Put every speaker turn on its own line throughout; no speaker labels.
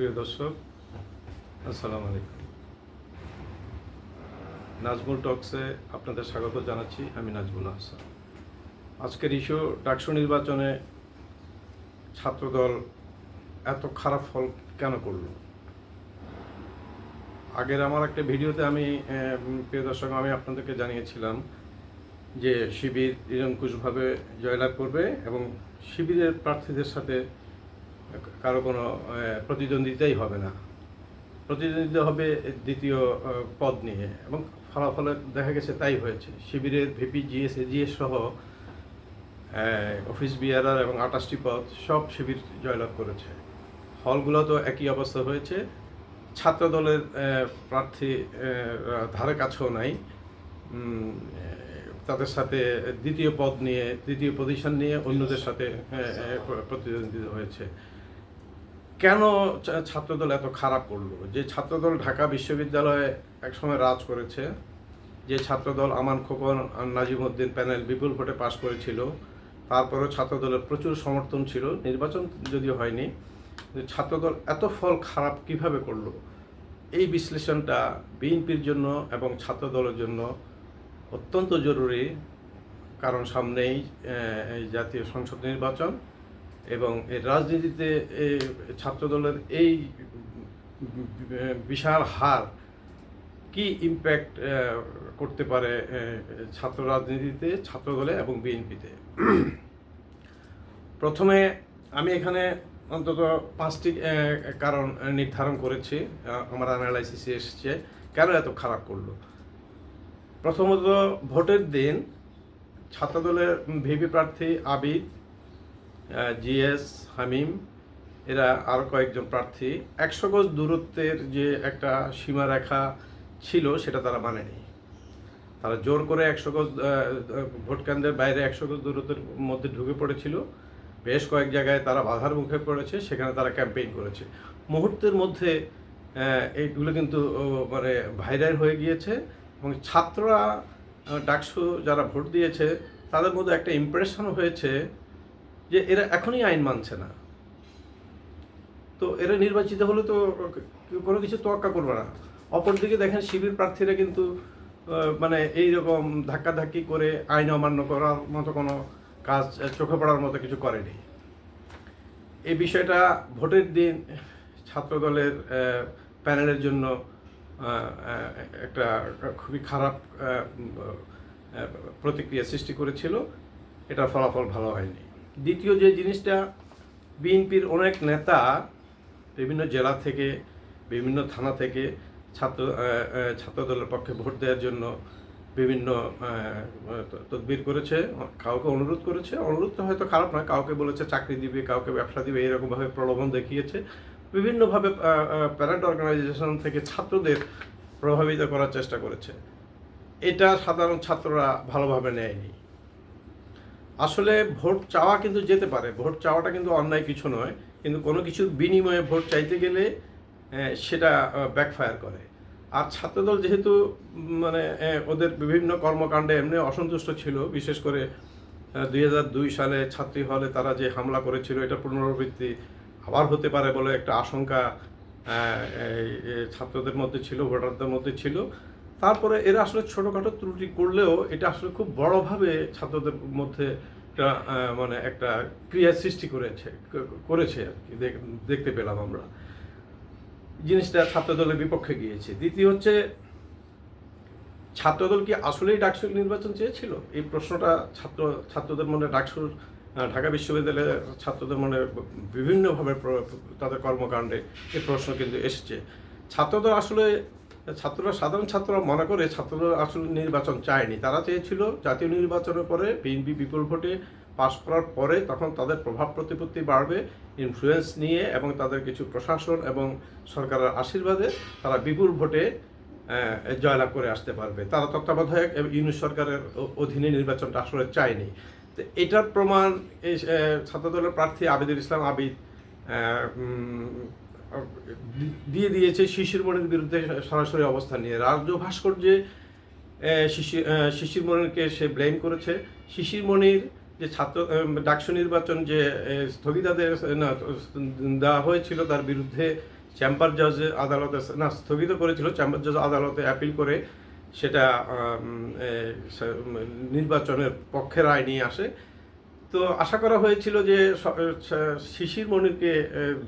প্রিয় দর্শক, আসসালামু আলাইকুম। নাজমুল টক্সে আপনাদের স্বাগত জানাচ্ছি, আমি নাজমুল হাসান আজকের ইস্যু, ডাকসু নির্বাচনে ছাত্রদল এত খারাপ ফল কেন করল? আগের আমার একটা ভিডিওতে আমি প্রিয় দর্শক, আমি আপনাদেরকে জানিয়েছিলাম যে শিবির নিরঙ্কুশভাবে জয়লাভ করবে এবং শিবিরের প্রার্থীদের সাথে কারও কোনো প্রতিদ্বন্দ্বিতাই হবে না। প্রতিদ্বন্দ্বিতা হবে দ্বিতীয় পদ নিয়ে। এবং ফলাফলে দেখা গেছে তাই হয়েছে। শিবিরের ভিপি, জিএস, এজিএস সহ অফিস বিয়ারার এবং আটাশটি পদ সব শিবির জয়লাভ করেছে। হলগুলো তো একই অবস্থা হয়েছে। ছাত্র দলের প্রার্থী ধারে কাছেও নাই। তাদের সাথে দ্বিতীয় পদ নিয়ে, দ্বিতীয় পজিশন নিয়ে অন্যদের সাথে প্রতিদ্বন্দ্বিতা হয়েছে। কেন ছাত্রদল এত খারাপ করল? যে ছাত্রদল ঢাকা বিশ্ববিদ্যালয়ে একসময় রাজ করেছে, যে ছাত্রদল আমান খোকন আর নাজিমউদ্দিন প্যানেল বিপুল ভোটে পাশ করেছিল, তারপরেও ছাত্রদলের প্রচুর সমর্থন ছিল, নির্বাচন যদিও হয়নি ছাত্রদল এত ফল খারাপ কীভাবে করল? এই বিশ্লেষণটা বিএনপির জন্য এবং ছাত্রদলের জন্য অত্যন্ত জরুরি, কারণ সামনেই জাতীয় সংসদ নির্বাচন এবং রাজনীতিতে ছাত্রদলের এই বিশাল হার কি ইম্প্যাক্ট করতে পারে ছাত্র রাজনীতিতে, ছাত্রদলে এবং বিএনপিতে? প্রথমে আমি এখানে অন্তত পাঁচটি কারণ নির্ধারণ করেছি। আমার অ্যানালাইসিসে এসেছে, কেন এত খারাপ করল? প্রথমত ভোটের দিন ছাত্রদলের ভিপি প্রার্থী আবিদ জিএস হামিম এরা আরও কয়েকজন প্রার্থী। একশো গজ দূরত্বের যে একটা সীমারেখা ছিল সেটা তারা মানেনি। তারা জোর করে একশো গজ আহ, আহ, ভোট কেন্দ্রের বাইরে একশো গজ দূরত্বের মধ্যে ঢুকে পড়েছিল। বেশ কয়েক জায়গায় তারা বাধার মুখে পড়েছে সেখানে তারা ক্যাম্পেইন করেছে। মুহূর্তের মধ্যে এইগুলো কিন্তু মানে ভাইরাল হয়ে গিয়েছে এবং ছাত্ররা ডাকসু যারা ভোট দিয়েছে তাদের মধ্যে একটা ইমপ্রেশন হয়েছে যে এরা এখনই আইন মানছে না। তো এরা নির্বাচিত হলে তো কোনো কিছু তোয়াক্কা করবে না। অপরদিকে দেখেন শিবির প্রার্থীরা কিন্তু মানে এই রকম ধাক্কাধাক্কি করে আইন অমান্য করার মতো কোনো কাজ চোখে পড়ার মতো কিছু করেনি। এই বিষয়টা ভোটের দিন ছাত্রদলের প্যানেলের জন্য একটা খুবই খারাপ প্রতিক্রিয়া সৃষ্টি করেছিল। এটা ফলাফল ভালো হয়নি। দ্বিতীয় যে জিনিসটা, বিএনপির অনেক নেতা বিভিন্ন জেলা থেকে, বিভিন্ন থানা থেকে ছাত্র ছাত্রদলের পক্ষে ভোট দেওয়ার জন্য বিভিন্ন তদবির করেছে, কাউকে অনুরোধ করেছে। অনুরোধটা হয়তো খারাপ নয়, কাউকে বলেছে চাকরি দিবে, কাউকে ব্যবসা দিবে, এরকমভাবে প্রলোভন দেখিয়েছে। বিভিন্নভাবে প্যারেন্ট অর্গানাইজেশন থেকে ছাত্রদের প্রভাবিত করার চেষ্টা করেছে। এটা সাধারণ ছাত্ররা ভালোভাবে নেয়নি। আসলে ভোট চাওয়া কিন্তু যেতে পারে, ভোট চাওয়াটা কিন্তু অন্যায় কিছু নয়, কিন্তু কোনো কিছুর বিনিময়ে ভোট চাইতে গেলে সেটা ব্যাকফায়ার করে। আর ছাত্রদল যেহেতু মানে ওদের বিভিন্ন কর্মকাণ্ডে এমনি অসন্তুষ্ট ছিল, বিশেষ করে দুই সালে ছাত্রী হলে তারা যে হামলা করেছিল, এটা পুনরাবৃত্তি আবার হতে পারে বলে একটা আশঙ্কা ছাত্রদের মধ্যে ছিল, ভোটারদের মধ্যে ছিল। তারপরে এরা আসলে ছোটোখাটো ত্রুটি করলেও এটা আসলে খুব বড়ভাবে ছাত্রদের মধ্যে একটা মানে একটা ক্রিয়া সৃষ্টি করেছে করেছে আর কি, দেখ- দেখতে পেলাম আমরা। জিনিসটা ছাত্রদলের বিপক্ষে গিয়েছে। দ্বিতীয় হচ্ছে, ছাত্রদল কি আসলেই ডাকসুর নির্বাচন চেয়েছিল? এই প্রশ্নটা ছাত্র, ছাত্রদের মনে, ডাকসুর ঢাকা বিশ্ববিদ্যালয়ের ছাত্রদের মনে বিভিন্নভাবে তাদের কর্মকাণ্ডে এই প্রশ্ন কিন্তু এসেছে। ছাত্রদল আসলে ছাত্ররা, সাধারণ ছাত্ররা মনে করে ছাত্ররা আসলে নির্বাচন চায়নি। তারা চেয়েছিল জাতীয় নির্বাচনের পরে বিএনপি বিপুল ভোটে পাশ করার পরে তখন তাদের প্রভাব প্রতিপত্তি বাড়বে ইনফ্লুয়েন্স নিয়ে এবং তাদের কিছু প্রশাসন এবং সরকারের আশীর্বাদে তারা বিপুল ভোটে জয়লাভ করে আসতে পারবে। তারা তত্ত্বাবধায়ক এবং ইউনিট সরকারের অধীনে নির্বাচনটা আসলে চায়নি। তো এটার প্রমাণ এই ছাত্রদলের প্রার্থী আবিদুল ইসলাম আবিদ দিয়ে দিয়েছে শিশির মনির বিরুদ্ধে সরাসরি অবস্থান নিয়ে। রাজ্য ভাস্কর্যে শিশির আহ, শিশির মনিরকে সে ব্লেম করেছে। শিশির মনির যে ছাত্র ডাকসু নির্বাচন যে স্থগিতাদের না দেওয়া হয়েছিল তার বিরুদ্ধে চেম্বার জজ আদালতে না স্থগিত করেছিল চেম্বার জজ আদালতে অ্যাপিল করে সেটা নির্বাচনের পক্ষে রায় নিয়ে আসে। তো আশা করা হয়েছিল যে শিশির মণিকে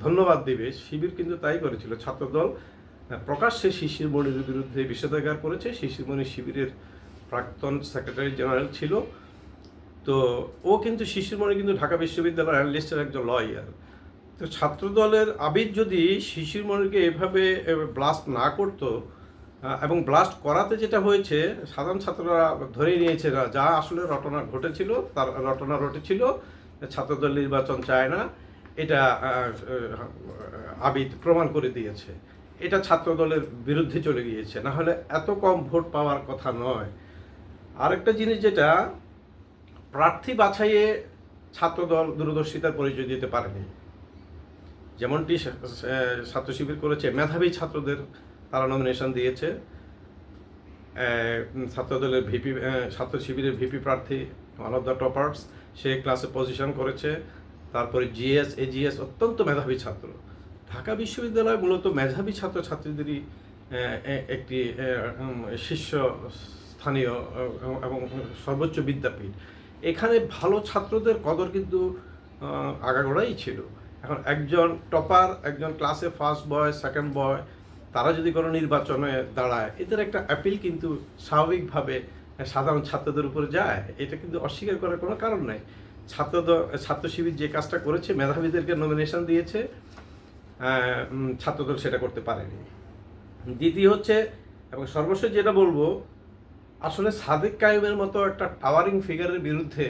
ধন্যবাদ দিবে। শিবির কিন্তু তাই করেছিল, ছাত্রদল প্রকাশ্যে শিশির মণির বিরুদ্ধে নিষেধাজ্ঞা করেছে। শিশির মণি শিবিরের প্রাক্তন সেক্রেটারি জেনারেল ছিল। তো ও কিন্তু, শিশির শিশিরমণি কিন্তু ঢাকা বিশ্ববিদ্যালয়ের অ্যানালিস্টের একজন লয়ার। তো ছাত্রদলের আবির যদি শিশির শিশিরমণিকে এভাবে ব্লাস্ট না করতো এবং ব্লাস্ট করাতে যেটা হয়েছে, সাধারণ ছাত্ররা ধরেই নিয়েছে যা আসলে রটনা ঘটেছিল, তার রটনা রটেছিল, ছাত্রদল নির্বাচন চায় না, এটা আবিদ প্রমাণ করে দিয়েছে। এটা ছাত্রদলের বিরুদ্ধে চলে গিয়েছে, না হলে এত কম ভোট পাওয়ার কথা নয়। আরেকটা জিনিস যেটা, প্রার্থী বাছাইয়ে ছাত্রদল দূরদর্শিতার পরিচয় দিতে পারেনি। যেমনটি ছাত্র শিবির করেছে মেধাবী ছাত্রদের তারা নমিনেশন দিয়েছে। ছাত্রদলের ভিপি ছাত্র শিবিরের ভিপি প্রার্থী ওয়ান অফ দ্য টপার্স সে ক্লাসে পজিশন করেছে। তারপরে জিএস এজিএস অত্যন্ত মেধাবী ছাত্র। ঢাকা বিশ্ববিদ্যালয় মূলত মেধাবী ছাত্র ছাত্রীদেরই একটি শীর্ষ স্থানীয় এবং সর্বোচ্চ বিদ্যাপীঠ। এখানে ভালো ছাত্রদের কদর কিন্তু আগাগোড়াই ছিল। এখন একজন টপার একজন ক্লাসে ফার্স্ট বয় সেকেন্ড বয় তারা যদি কোনো নির্বাচনে দাঁড়ায়, এদের একটা অ্যাপিল কিন্তু স্বাভাবিকভাবে সাধারণ ছাত্রদের উপরে যায়। এটা কিন্তু অস্বীকার করার কোনো কারণ নাই। ছাত্র ছাত্র শিবির যে কাজটা করেছে, মেধাবীদেরকে নমিনেশন দিয়েছে ছাত্রদল সেটা করতে পারেনি। দ্বিতীয় হচ্ছে, এবং সর্বশেষ যেটা বলব, আসলে সাদেক কায়েমের মতো একটা টাওয়ারিং ফিগারের বিরুদ্ধে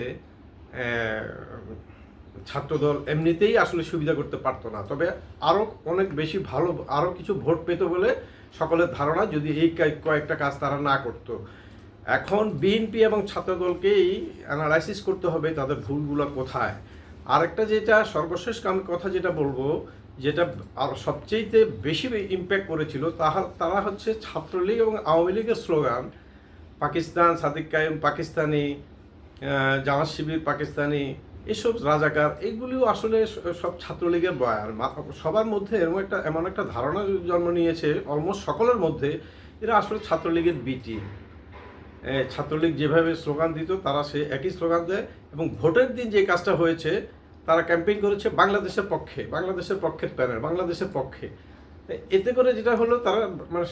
ছাত্রদল এমনিতেই আসলে সুবিধা করতে পারতো না। তবে আরও অনেক বেশি ভালো আরও কিছু ভোট পেত বলে সকলের ধারণা যদি এই কয়েকটা কাজ তারা না করতো। এখন বিএনপি এবং ছাত্রদলকেই অ্যানালাইসিস করতে হবে তাদের ভুলগুলো কোথায়। আরেকটা যেটা, সর্বশেষ কথা যেটা বলব, যেটা আর সবচেয়েতে বেশি ইম্প্যাক্ট করেছিল, তাহা, তারা হচ্ছে ছাত্রলীগ এবং আওয়ামী লীগের স্লোগান, পাকিস্তান সাদিক কায়েম, পাকিস্তানি জামাত শিবির, পাকিস্তানি এসব রাজাকার, এগুলিও আসলে সব ছাত্রলীগের বয়ান মা- সবার মধ্যে এরকম একটা, এমন একটা ধারণা জন্ম নিয়েছে অলমোস্ট সকলের মধ্যে, এরা আসলে ছাত্রলীগের বি টিম ছাত্রলীগ যেভাবে স্লোগান দিত, তারা সে একই স্লোগান দেয় এবং ভোটের দিন যে কাজটা হয়েছে, তারা ক্যাম্পেইন করেছে বাংলাদেশের পক্ষে, বাংলাদেশের পক্ষের প্যানেল, বাংলাদেশের পক্ষে। এতে করে যেটা হলো, তারা মানে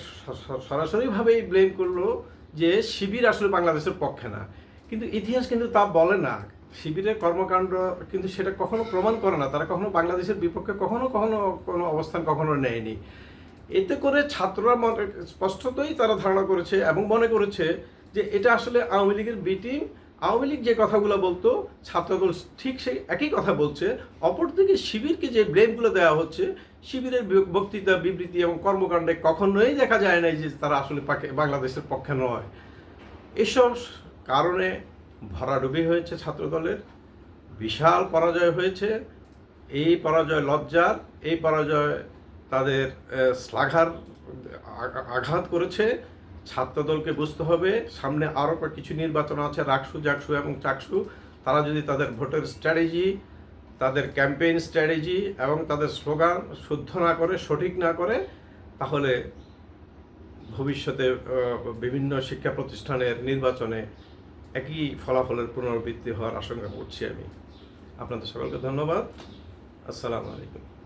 সরাসরিভাবেই ব্লেম করল যে শিবির আসলে বাংলাদেশের পক্ষে না। কিন্তু ইতিহাস কিন্তু তা বলে না। শিবিরের কর্মকাণ্ড, কিন্তু সেটা কখনো প্রমাণ করে না। তারা কখনো বাংলাদেশের বিপক্ষে কখনো কখনো কোনো অবস্থান কখনো নেয়নি। এতে করে ছাত্ররা মনে, স্পষ্টতই তারা ধারণা করেছে এবং মনে করেছে যে এটা আসলে আওয়ামী লীগের বি টিম আওয়ামী লীগ যে কথাগুলো বলতো, ছাত্রদল ঠিক সেই একই কথা বলছে, অপরদিকে শিবিরকে যে ব্লেমগুলো দেওয়া হচ্ছে, শিবিরের বক্তৃতা, বিবৃতি এবং কর্মকাণ্ডে কখনোই দেখা যায় নাই যে তারা আসলে বাংলাদেশের পক্ষে নয়। এসব কারণে ভরাডুবি হয়েছে ছাত্রদলের, বিশাল পরাজয় হয়েছে, এই পরাজয় লজ্জার, এই পরাজয় তাদের শ্লাঘার আঘাত করেছে। ছাত্রদলকে বুঝতে হবে, সামনে আরও কিছু নির্বাচন আছে, রাকসু, জাকসু এবং চাকসু। তারা যদি তাদের ভোটের স্ট্র্যাটেজি, তাদের ক্যাম্পেইন স্ট্র্যাটেজি এবং তাদের স্লোগান শুদ্ধ না করে, সঠিক না করে, তাহলে ভবিষ্যতে বিভিন্ন শিক্ষা প্রতিষ্ঠানের নির্বাচনে একই ফলাফলের পুনরাবৃত্তি হওয়ার আশঙ্কা করছি আমি। আপনাদের সকলকে ধন্যবাদ। আসসালামু আলাইকুম।